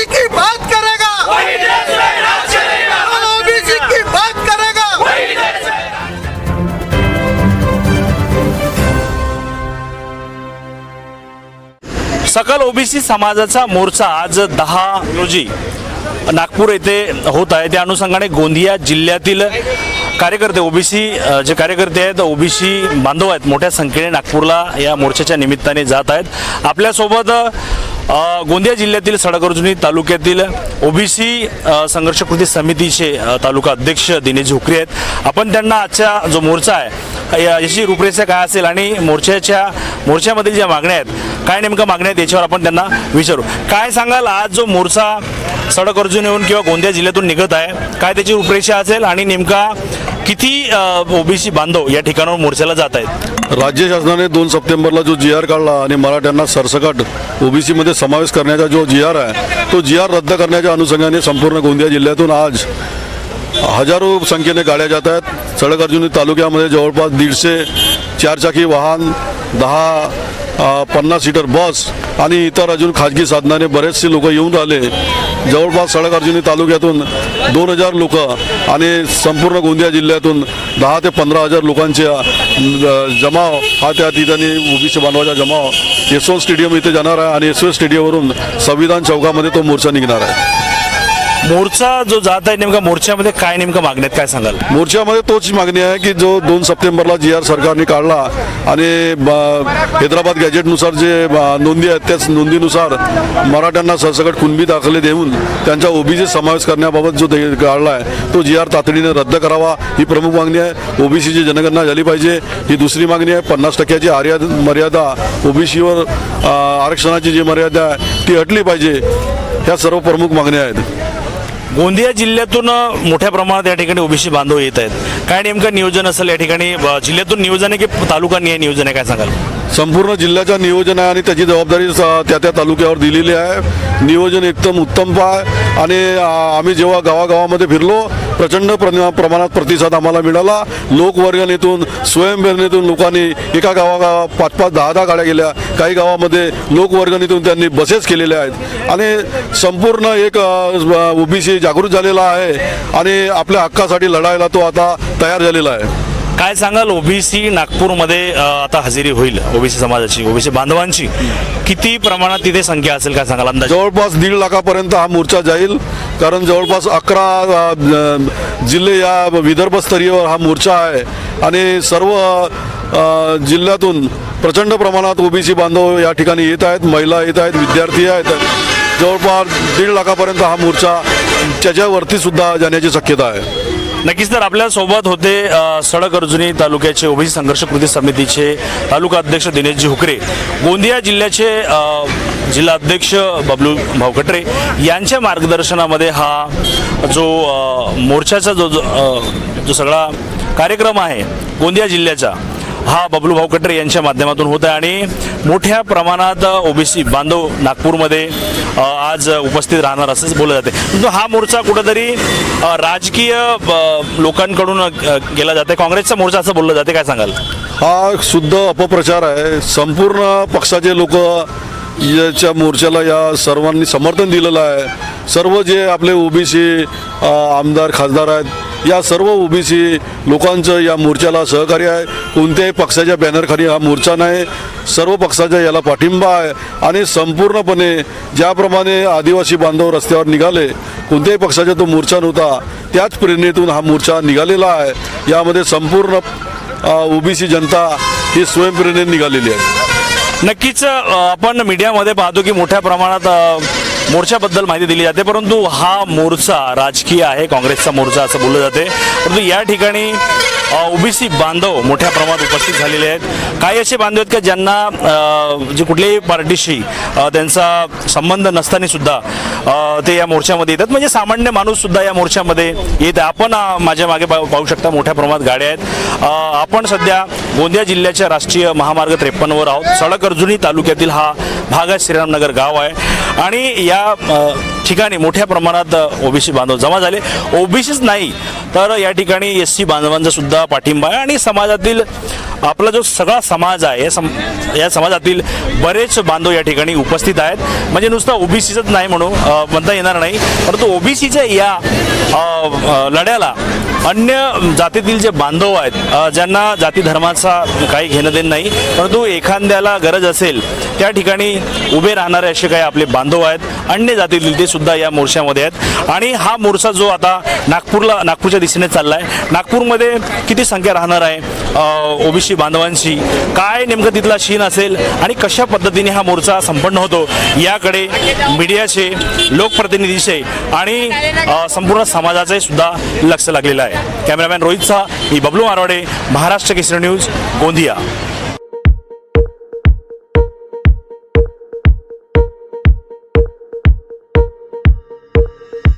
OBC की बात करेगा। ओबीसी की बात करेगा। सकल ओबीसी समाजाचा मोर्चा आज दहा रोजी नागपूर येथे होत आहे. त्या अनुषंगाने गोंदिया जिल्ह्यातील कार्यकर्ते ओबीसी जे कार्यकर्ते आहेत ओबीसी बांधव आहेत मोठ्या संख्येने नागपूरला या मोर्चाच्या निमित्ताने जात आहेत. आपल्यासोबत गोंदिया जिल्ह्यातील सडकर्जुनी तालुक्यातील ओबीसी संघर्ष कृती समितीचे तालुका अध्यक्ष दिनेश झोकरे आहेत. आपण त्यांना आजचा जो मोर्चा आहे या- याची रूपरेषा काय असेल आणि मोर्चाच्या मोर्चामधील ज्या मागण्या आहेत काय नेमकं मागण्या आहेत याच्यावर आपण त्यांना विचारू. काय सांगाल? आज जो मोर्चा सडक अर्जुन येऊन किंवा गोंदिया जिल्ह्यातून निघत आहे. काय त्याची रूपरेषा असेल आणि नेमका किती ओबीसी बांधव या ठिकाणावर मोर्चाला जात आहेत? राज्य शासनाने दोन सप्टेंबरला जो जी आर काढला आणि मराठ्यांना सरसकट ओबीसीमध्ये समावेश करण्याचा जो जी आर आहे तो जी आर रद्द करण्याच्या अनुषंगाने संपूर्ण गोंदिया जिल्ह्यातून आज हजारो संख्येने गाड्या जात आहेत. सडक अर्जुनी तालुक्यामध्ये जवळपास दीडशे चारचाकी वाहन दहा पन्नास सीटर बस आणि इतर अजून खाजगी साधनाने बरेचसे लोक येऊन राहिले. जवळपास सडक अर्जुनी तालुक्यातून दोन हजार लोक आणि संपूर्ण गोंदिया जिल्ह्यातून दहा ते पंधरा हजार लोकांच्या जमाव हा त्या ठिकाणी ओबीसी बांधवाचा जमाव. यशवंत स्टेडियम इथे जाणार आहे आणि यशवंत स्टेडियमवरून संविधान चौकामध्ये तो मोर्चा निघणार आहे. मोर्चा जो जात आहे नेमका मोर्चामध्ये काय नेमकं मागण्यात काय सांगाल? मोर्चामध्ये तोच मागणी आहे की जो दोन सप्टेंबरला जी आर सरकारने काढला आणि ब- हैदराबाद गॅजेटनुसार जे नोंदी आहेत त्याच नोंदीनुसार मराठ्यांना सरसकट कुणबी दाखले देऊन त्यांचा ओबीसी समावेश करण्याबाबत जो काढला आहे तो जी आर तातडीने रद्द करावा ही प्रमुख मागणी आहे. ओबीसीची जनगणना झाली पाहिजे ही दुसरी मागणी आहे. पन्नास टक्क्याची आर्या मर्यादा ओबीसीवर आरक्षणाची जी मर्यादा आहे ती हटली पाहिजे ह्या सर्व प्रमुख मागण्या आहेत. गोंदिया जिल्ह्यातून मोठ्या प्रमाणात या ठिकाणी ओबीसी बांधव येत आहेत. काय नेमकं नियोजन असेल या ठिकाणी? जिल्ह्यातून नियोजन आहे की तालुका निहाय नियोजन आहे? काय सांगाल? संपूर्ण जिल्ह्याच्या नियोजन आहे आणि त्याची जबाबदारी स- त्या त्या तालुक्यावर दिलेली आहे. नियोजन एकदम उत्तम आहे आणि आम्ही जेव्हा गावागावामध्ये फिरलो प्रचंड प्रमाणात प्रतिसाद आम्हाला मिळाला. लोकवर्गणीतून स्वयंप्रेरणेतून लोकांनी एका गावागावा पाच पाच दहा दहा गाड्या गेल्या. काही गावामध्ये लोकवर्गणीतून त्यांनी बसेस केलेल्या आहेत. आणि संपूर्ण एक ओबीसी जागृत झालेला आहे. आणि आपल्या हक्कासाठी लढायला तो आता तयार झालेला आहे. काय सांगाल ओबीसी नागपूरमध्ये आता हजेरी होईल ओबीसी समाजाची ओबीसी बांधवांची? किती प्रमाणात तिथे संख्या असेल काय सांगाल अंदाज? जवळपास दीड लाखापर्यंत हा मोर्चा जाईल. कारण जवळपास अकरा जिल्हे या विदर्भ स्तरीयवर हा मोर्चा आहे. आणि सर्व जिल्ह्यातून प्रचंड प्रमाणात ओबीसी बांधव या ठिकाणी येत आहेत. महिला येत आहेत विद्यार्थी आहेत. जवळपास दीड लाखापर्यंत हा मोर्चा त्याच्यावरती सुद्धा जाण्याची शक्यता आहे. नक्कीच तर आपल्यासोबत होते सडक अर्जुनी तालुक्याचे ओबीसी संघर्ष कृती समितीचे तालुका अध्यक्ष दिनेशजी हुकरे. गोंदिया जिल्ह्याचे जिल्हा अध्यक्ष बबलू भाऊ कटरे यांच्या मार्गदर्शनामध्ये हा जो मोर्चाचा जो जो, जो सगळा कार्यक्रम आहे गोंदिया जिल्ह्याचा हा बबलू भाऊ कटरे यांच्या माध्यमातून होत आहे. आणि मोठ्या प्रमाणात ओबीसी बांधव नागपूरमध्ये आज उपस्थित राहणार असंच बोललं जाते. परंतु हा मोर्चा कुठंतरी राजकीय लोकांकडून केला जाते काँग्रेसचा मोर्चा असं बोललं जाते. काय सांगाल? हा शुद्ध अपप्रचार आहे. संपूर्ण पक्षाचे लोक याच्या मोर्चाला या सर्वांनी समर्थन दिलेलं आहे. सर्व जे आपले ओबीसी आमदार खासदार आहेत या सर्व ओबीसी लोकांचं या मोर्चाला सहकार्य आहे. कोणत्याही पक्षाच्या बॅनरखाली हा मोर्चा नाही. सर्व पक्षाचा याला पाठिंबा आहे. आणि संपूर्णपणे ज्याप्रमाणे आदिवासी बांधव रस्त्यावर निघाले कोणत्याही पक्षाचा तो मोर्चा नव्हता त्याच प्रेरणेतून हा मोर्चा निघालेला आहे. यामध्ये संपूर्ण ओबीसी जनता ही स्वयंप्रेरणेने निघालेली आहे. नक्कीच आपण मीडियामध्ये पाहतो की मोठ्या प्रमाणात मोर्चाबद्दल माहिती दिली जाते परंतु हा मोर्चा राजकीय आहे काँग्रेसचा मोर्चा असं बोललं जाते. परंतु या ठिकाणी ओबीसी बांधव मोठ्या प्रमाणात उपस्थित झालेले आहेत. काही असे बांधव आहेत का ज्यांना जे कुठल्याही पार्टीशी त्यांचा संबंध नसताना सुद्धा ते या मोर्चामध्ये येतात. म्हणजे सामान्य माणूस सुद्धा या मोर्चामध्ये येत आहे. आपण माझ्या मागे पाहू पाहू शकता मोठ्या प्रमाणात गाड्या आहेत. आपण सध्या गोंदिया जिल्ह्याच्या राष्ट्रीय महामार्ग त्रेपन्नवर आहोत. सडक अर्जुनी तालुक्यातील हा भाग आहे श्रीरामनगर गाव आहे. आणि या ठिकाणी मोठ्या प्रमाणात ओबीसी बांधव जमा झाले. ओबीसीच नाही तर या ठिकाणी एस सी बांधवांचा सुद्धा पाठिंबा आहे. आणि समाजातील आपला जो सगळा समाज आहे या सम या समाजातील बरेच बांधव या ठिकाणी उपस्थित आहेत. म्हणजे नुसतं ओबीसीचंच नाही म्हणू म्हणता येणार नाही. परंतु ओबीसीच्या या लढ्याला अन्य जातीतील जे बांधव आहेत ज्यांना जाती धर्माचा काही घेणं देणं नाही परंतु एखाद्याला गरज असेल त्या ठिकाणी उभे राहणारे असे काही आपले बांधव आहेत अन्य जातीतील ते सुद्धा या मोर्चामध्ये आहेत. आणि हा मोर्चा जो आता नागपूरला नागपूरच्या दिशेने चालला आहे नागपूरमध्ये किती संख्या राहणार आहे ओबीसी बांधवांची काय नेमकं तिथला शीन असेल आणि कशा पद्धतीने हा मोर्चा संपन्न होतो याकडे मीडियाचे लोकप्रतिनिधीचे आणि संपूर्ण समाजाचे सुद्धा लक्ष लागलेलं आहे. कॅमेरामॅन रोहित रोहितचा मी बबलू मारवाडे महाराष्ट्र केसरी न्यूज गोंदिया।